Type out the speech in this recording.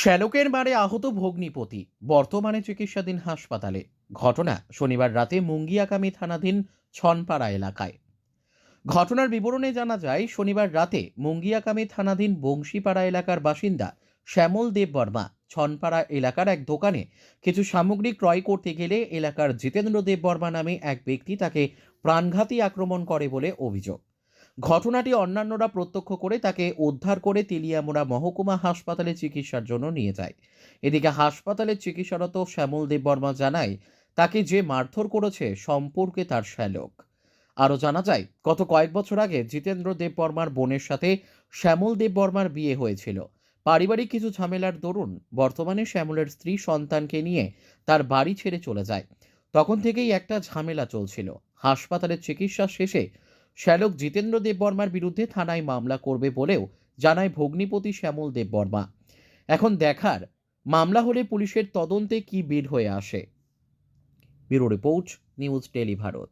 শ্যালকের মারে আহত ভগ্নিপতি, বর্তমানে চিকিৎসাধীন হাসপাতালে। ঘটনা শনিবার রাতে মুঙ্গিয়াকামী থানাধীন ছনপাড়া এলাকায়। ঘটনার বিবরণে জানা যায়, শনিবার রাতে মুঙ্গিয়াকামী থানাধীন বংশীপাড়া এলাকার বাসিন্দা শ্যামল দেব বর্মা ছনপাড়া এলাকার এক দোকানে কিছু সামগ্রী ক্রয় করতে গেলে এলাকার জিতেন্দ্র দেব বর্মা নামে এক ব্যক্তি তাকে প্রাণঘাতী আক্রমণ করে বলে অভিযোগ। ঘটনাটি অন্যান্যরা প্রত্যক্ষ করে তাকে উদ্ধার করে তেলিয়ামুড়া মহকুমা হাসপাতালে চিকিৎসার জন্য নিয়ে যায়। এদিকে হাসপাতালে চিকিৎসারত শ্যামল দেব বর্মা জানায়, তাকে যে মারধর করেছে সম্পর্কে তার শ্যালক। আরও জানা যায়, গত কয়েক বছর আগে জিতেন্দ্র দেব বর্মার বোনের সাথে শ্যামল দেব বর্মার বিয়ে হয়েছিল। পারিবারিক কিছু ঝামেলার দরুন বর্তমানে শ্যামলের স্ত্রী সন্তানকে নিয়ে তার বাড়ি ছেড়ে চলে যায়। তখন থেকেই একটা ঝামেলা চলছিল। হাসপাতালের চিকিৎসা শেষে শ্যালক জিতেন্দ্র দেববর্মার বিরুদ্ধে থানায় মামলা করবে বলেও জানায় ভগ্নিপতি শ্যামল দেববর্মা এখন দেখার মামলা হলে পুলিশের তদন্তে কি বের হয়ে আসে। Bureau report, news tele Bharat.